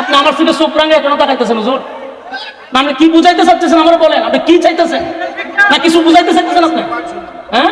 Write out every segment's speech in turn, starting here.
আপনি আমার থেকে চোখ রাঙে এখনও তাকাইতেছেন হুজুর? না, আপনি কি বুঝাইতে চাচ্ছেন আমার বলেন? আপনি কি চাইতেছেন? না, কিছু বুঝাইতে চাইতেছেন আপনি? হ্যাঁ?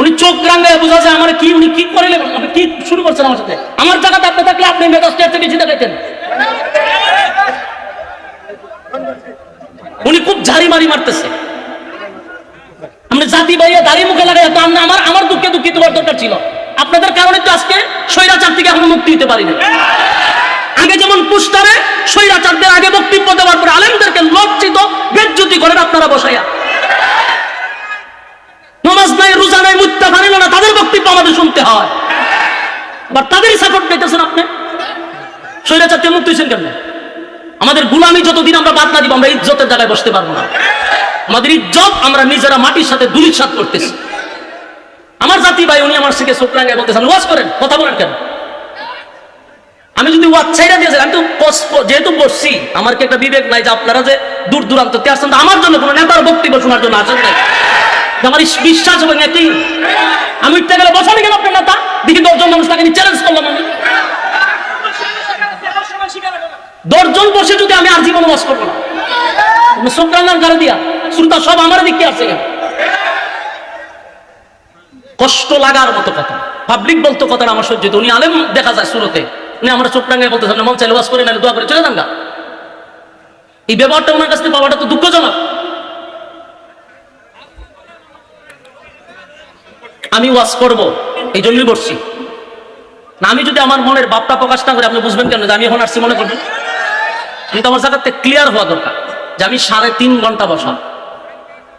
উনি চোখ রাঙে বুঝাচ্ছে আমার কি, উনি কি করে আপনি কি শুরু করছেন আমার সাথে? আমার জায়গাতে আপনি থাকলে আপনি মেজাজটা এর থেকে বেশি দেখাইতেন উনি খুব ঝাড়ি মারি মারতেছে। আমরা জাতি ভাইয়া দাড়ি মুখে লাগাই তো আমরা আমার আমার দুঃখে দুঃখিত হওয়ার দরকার ছিল। আপনাদের কারণে তো আজকে স্বৈরাচার থেকে এখনও মুক্তি দিতে পারিনি আগে যেমন পুস্টারে স্বৈরাচারদের আগে বক্তব্য দেওয়ার পরে আলেমদেরকে লজ্জিত, বেজ্জতি করেন আপনারা বসাইয়া। নমাজ নাই, রোজা নাই মুত্তা ফানিল না, তাদের বক্তব্য আমাদের শুনতে হয়। আবার তাদেরই সাপোর্ট পেতেছেন আপনি। স্বৈরাচার মুক্তি হয়েছেন কেন আমাদের গুলামি যতদিন আমরা বাদ না দিব, আমরা ইজ্জতের জায়গায় বসতে পারব না। আমাদের ইজ্জত আমরা নিজেরা মাটির সাথে দুলিশাত করতেছি। আমার জাতি ভাই, উনি আমার থেকে চোখরাঙ্গায় বলতেছেন, ওয়াজ করেন, কথা বলেন কেন? আমি যদি ওয়াজ ছাইরা দিয়েছি আমি তো যেহেতু বসছি আমার কি একটা বিবেক নাই যে আপনারা যে দূর দূরান্ত আসছেন? আমার জন্য কোনো নেতার বক্তব্য শোনার জন্য আসেন নাই। আমার বিশ্বাস এবং একটি আমি উঠতে গেলে বসানি কেন আপনার নেতা? দেখি দশজন মানুষ তাকে চ্যালেঞ্জ করলাম আমি। দশজন বসে যদি আমি আর জীবন বাস করব না। শুক্রাঙ্গান গাড়ি দিয়া, শ্রোতা সব আমার দিকে আছে কষ্ট লাগার মতো কথা। পাবলিক বলতো কথাটা আমার সহ্য। উনি আলেম দেখা যায় শুরুতে। উনি আমরা চোখ চোখটাঙ্গায় বলতে সামনে মন চাইলে ওয়াজ করে নাহলে দোয়া করে চলে যান গা। এই ব্যাপারটা ওনার কাছ থেকে পাওয়াটা তো দুঃখজনক। আমি ওয়াজ করব এই জন্যই বসছি না, আমি যদি আমার মনের বাপটা প্রকাশ না করে, আপনি বুঝবেন কেন যে আমি এখন আসছি, মনে করবেন? কিন্তু আমার জায়গাতে ক্লিয়ার হওয়া দরকার, যে আমি সাড়ে তিন ঘণ্টা বসা।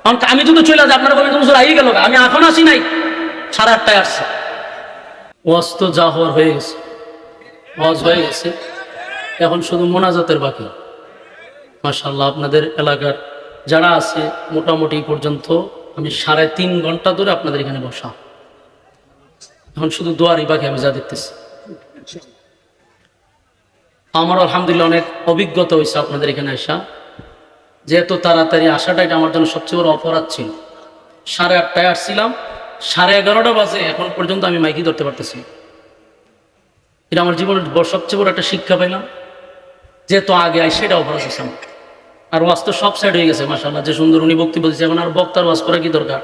কারণ আমি যদি চলে যাই, আপনারা বলবেন হুজুর আই গেল আমি এখন আসি নাই, সাড়ে আটটায় আসছে। ওয়াজ তো যা হওয়ার হয়ে গেছে। ওয়াজ হয়ে গেছে। এখন শুধু মোনাজাতের বাকি। মাশাল্লাহ আপনাদের এলাকার যারা আছে, মোটামুটি পর্যন্ত আমি সাড়ে তিন ঘণ্টা ধরে আপনাদের এখানে বসা। এখন শুধু দোয়ারই বাকি আমি যা দেখতেছি। আমার আলহামদুলিল্লাহ অনেক অভিজ্ঞতা হয়েছে আপনাদের এখানে আসা। যে এত তাড়াতাড়ি আসাটা এটা আমার জন্য সবচেয়ে বড় অপরাধ ছিল। সাড়ে আটটায় আসছিলাম, সাড়ে এগারোটা বাজে এখন পর্যন্ত আমি মাইকি ধরতে পারতেছি। এটা আমার জীবনের সবচেয়ে বড় একটা শিক্ষা পাইলাম। যেহেতু আগে আই সেটা অপরাধ হয়েছে আর ওয়াজ তো সব সাইড হয়ে গেছে মাসাল্লাহ যে সুন্দর উনি বক্তব্য দিচ্ছে এখন আর বক্তার ওয়াজ করা কি দরকার?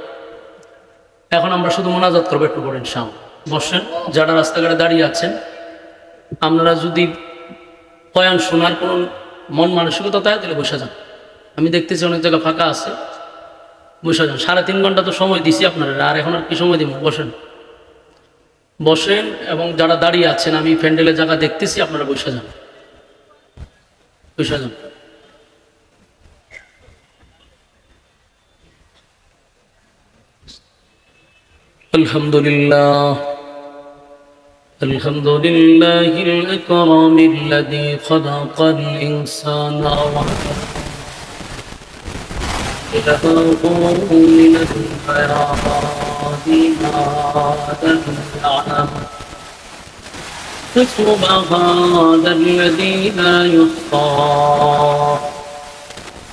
এখন আমরা শুধু মোনাজাত করব একটু করেন শাম বসেন, যারা রাস্তাঘাটে দাঁড়িয়ে আছেন, আপনারা যদি বয়ান শোনার কোনো মন মানসিকতা তাই তাহলে বসে যান। আমি দেখতেছি অনেক জায়গা ফাঁকা আছে, বসে যান। সাড়ে তিন ঘণ্টা তো সময় দিছি আপনারা আর এখন আর কি সময় দিব? বসেন। বসেন এবং যারা দাঁড়িয়ে আছেন আমি প্যান্ডেলের জায়গা দেখতেছি আপনারা বসে যান বসে যান الحمد لله الحمد لله الأكرم الذي خلق الإنسان وعلمه من الحياة ما النعم فسبحان الذي لا يحصى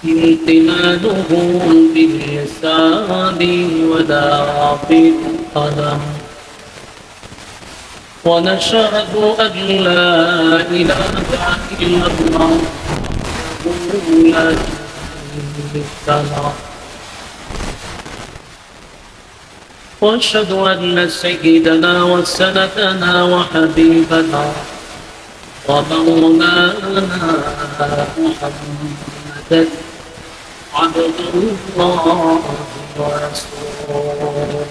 امتنانه باللسان ولا بالقلم ونشهد أن لا إله إلا الله لا شريك له وأشهد أن سيدنا وسندنا وحبيبنا ومولانا محمدا عبد الله ورسوله.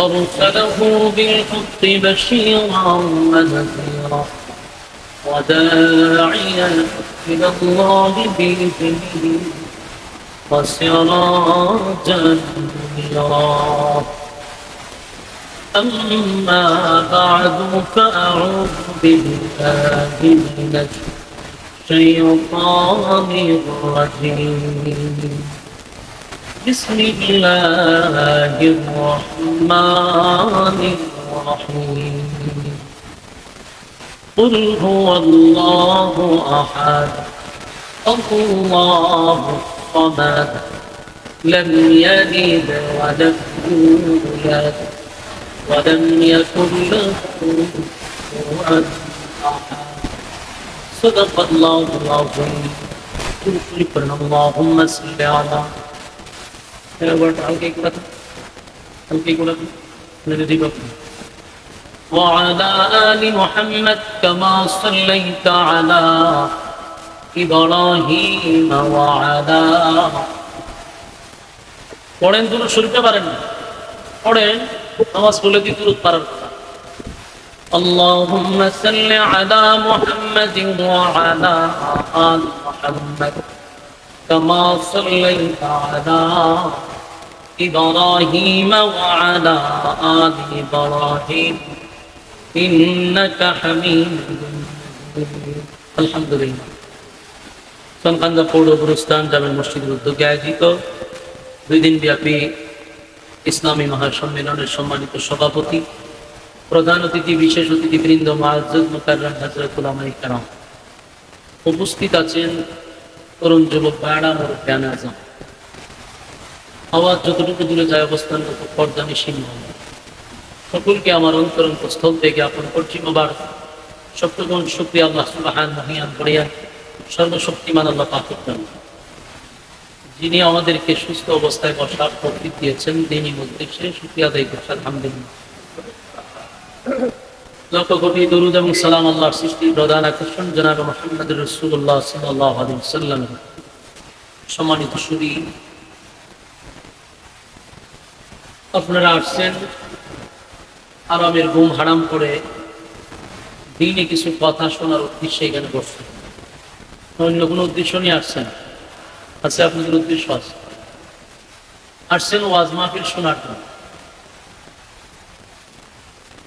أرسله بالحق بشيرا ونذيرا وداعيا إلى الله بإذنه. وسراجا منيرا أما بعد فأعوذ بالله من الشيطان الرجيم. بسم الله الرحمن الرحيم. قل هو الله أحد. الله أقبى لم يلد ولم يولد ولم يكن له كفوا صدق الله العظيم. شكرا اللهم صل على وعلى آل محمد كما صليت على إبراهيم وعلى পড়েন দুরু শুনতে পারেন না পড়েন নামাজ বলে দিয়ে দুরুদ পারার কথা اللهم صل على محمد وعلى آل محمد كما صليت على إبراهيم وعلى آل إبراهيم إنك حميد مجيد الحمد لله সনকান্দা পৌর গুরুস্থান জামের মসজিদের উদ্যোগে আয়োজিত দুই দিন ব্যাপী ইসলামী মহাসম্মেলনের সম্মানিত সভাপতি, প্রধান অতিথি, বিশেষ অতিথি বৃন্দ মাহাজুদ মুকাররাম উপস্থিত আছেন তরুণ যুবক বায়না মোর জ্ঞান আজম। আওয়াজ যতটুকু দূরে যায় অবস্থান পর্দানি সিংহ সকলকে আমার অন্তরঙ্গ স্থল থেকে আপন করছি মোবার সপ্তগুণ শুক্রিয়া আল্লাহ মহিয়ান করিয়া সর্বশক্তিমান আল্লাহ পাকের জন্য যিনি আমাদেরকে সুস্থ অবস্থায় বসার প্রকৃতি দিয়েছেন, দিনই উদ্দেশ্যে শুক্রিয়া আদায় করছে, আলহামদুলিল্লাহ। লক্ষ কোটি দরুদ এবং সালাম প্রধান আকর্ষণ, জনাব মোহাম্মদ রসুল্লাহ সাল্লাহ সাল্লাম সম্মানিত সুরী আপনারা আসছেন আরামের ঘুম হারাম করে দিনে কিছু কথা শোনার উদ্দেশ্যে এখানে বসছেন। অন্য কোনো উদ্দেশ্য নিয়ে আসছেন আছে আপনাদের উদ্দেশ্য আছে? আসছেন ওয়াজ মাহফিল শোনার জন্য।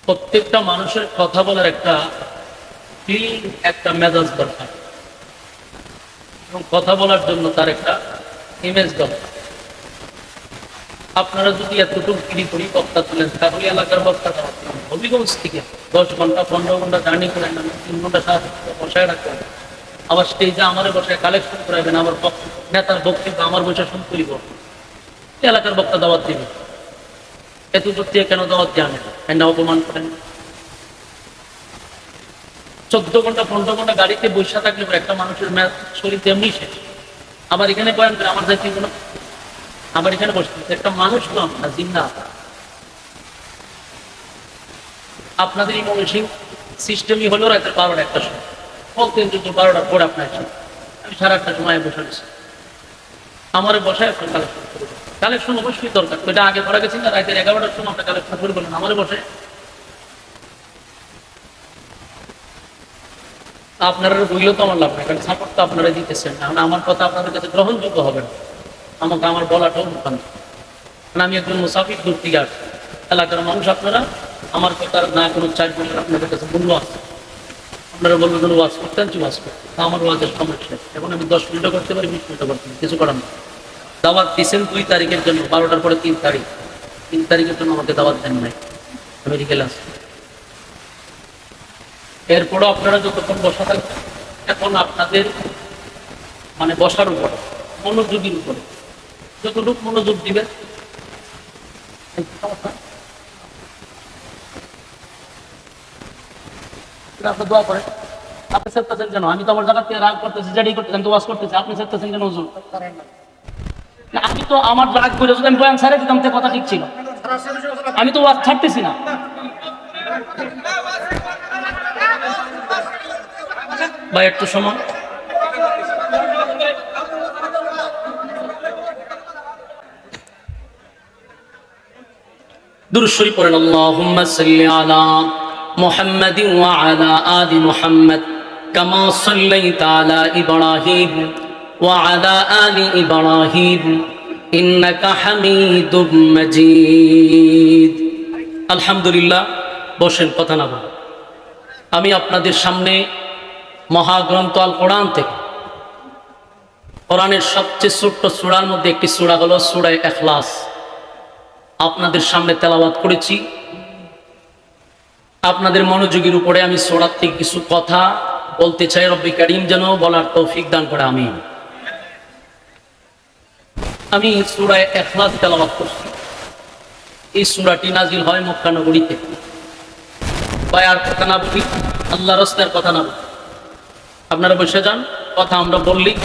প্রত্যেকটা মানুষের কথা বলার একটা ফিল একটা মেজাজ দরকার। এবং কথা বলার জন্য তার একটা ইমেজ দরকার। আপনারা যদি এতটুকু কিরি করি, বক্তা তুলেন, তাহলে এলাকার বক্তা হবিগঞ্জ থেকে দশ ঘণ্টা, পনেরো ঘণ্টা জার্নি করে নেন, তিন ঘণ্টা সাত ঘণ্টা বসায় রাখবেন আবার স্টেজে আমার বসায় কালেকশন করাবেন আমার নেতার বক্তব্য আমার বসে শুন করিব এলাকার বক্তা দাওয়াত দিবে। এত থেকে কেন দাওয়াত জানে না অপমান করেন? চোদ্দ ঘণ্টা, পনেরো ঘণ্টা গাড়িতে বসে থাকলে একটা মানুষের ম্যাচ শরীর তেমনি শেষ। আবার এখানে বয়ান করে আমার যাইতে কোনো আবার এখানে বসতে একটা মানুষ তো আমরা, জিন্দা আপনাদের এই সিস্টেমই হলো রাতের বারোটা, একটা সময়। আপনার আমি সময় বসে রয়েছি আমার কালেকশন কালেকশন অবশ্যই দরকার। আগে করা না, রাতের এগারোটার সময় কালেকশন আমার বসে। আপনারা বইলেও তো আমার লাভ নাই, কারণ সাপোর্ট তো আপনারা দিতেছেন। না আমার কথা আপনাদের কাছে গ্রহণযোগ্য হবে না। আমাকে আমার বলাটাও কারণ আমি একজন মুসাফির দূর থেকে আসছি। এলাকার মানুষ আপনারা, আমার কথার না কোনো বলে আপনাদের কাছে মূল্য আছে। আপনারা বলবেন কোনো ওয়াজ করতেন কি ওয়াজ করতেন তা আমার ওয়াজের সমস্যা এখন আমি দশ মিনিটও করতে পারি, বিশ মিনিটও করতে পারি, কিছু করার না দাওয়াত দিয়েছেন দুই তারিখের জন্য, বারোটার পরে তিন তারিখ। তিন তারিখের জন্য আমাকে দাওয়াত দেন নাই মেডিকেল আছে এরপরও আপনারা যতক্ষণ বসা থাকবেন, এখন আপনাদের মানে বসার উপরে, মনোযোগীর উপরে। যতটুকু মনোযোগ দিবেন আপনি দোয়া করেন। আপনি চেষ্টাছেন কেন আমি তো আমার জায়গা রাগ করতেছি, যেটাই করতেছি আমি তো করতেছি, আপনি চেষ্টাছেন কেন হুজুর। আমি তো আমার রাগ করে যদি আমি বয়ান ছাড়ে দিতাম, তো কথা ঠিক ছিল। আমি তো ওয়াজ ছাড়তেছি না। ভাই, একটু সময় দুরুশ্বরী পড়েন, আল্লাহুম্মা সাল্লি আলা ওয়া আলা আলি মুহাম্মাদ, কামা সাল্লাইতা আলা ইব্রাহিম ওয়া আলা আলি ইব্রাহিম, ইন্নাকা হামিদুম মাজিদ। আলহামদুলিল্লাহ, বসেন, কথা না বলেন। আমি আপনাদের সামনে মহাগ্রন্থ আল কোরআন থেকে, কোরআনের সবচেয়ে ছোট্ট সূরার মধ্যে একটি সূরা হলো সূরায়ে ইখলাস আপনাদের সামনে তেলাওয়াত করেছি। আপনাদের মনোযোগের উপরে আমি সোড়ার থেকে কিছু কথা বলতে চাই, রব্বি কারিম যেন বলার তৌফিক দান করে আমি আমি সুরায় এখলাস তেলাওয়াত করছি। এই সুরাটি নাজিল হয় মক্কানগরীতে বায়ার কথা না বলি আল্লাহ রস্তার কথা না বলি। আপনারা বসে যান, কথা আমরা বললেই।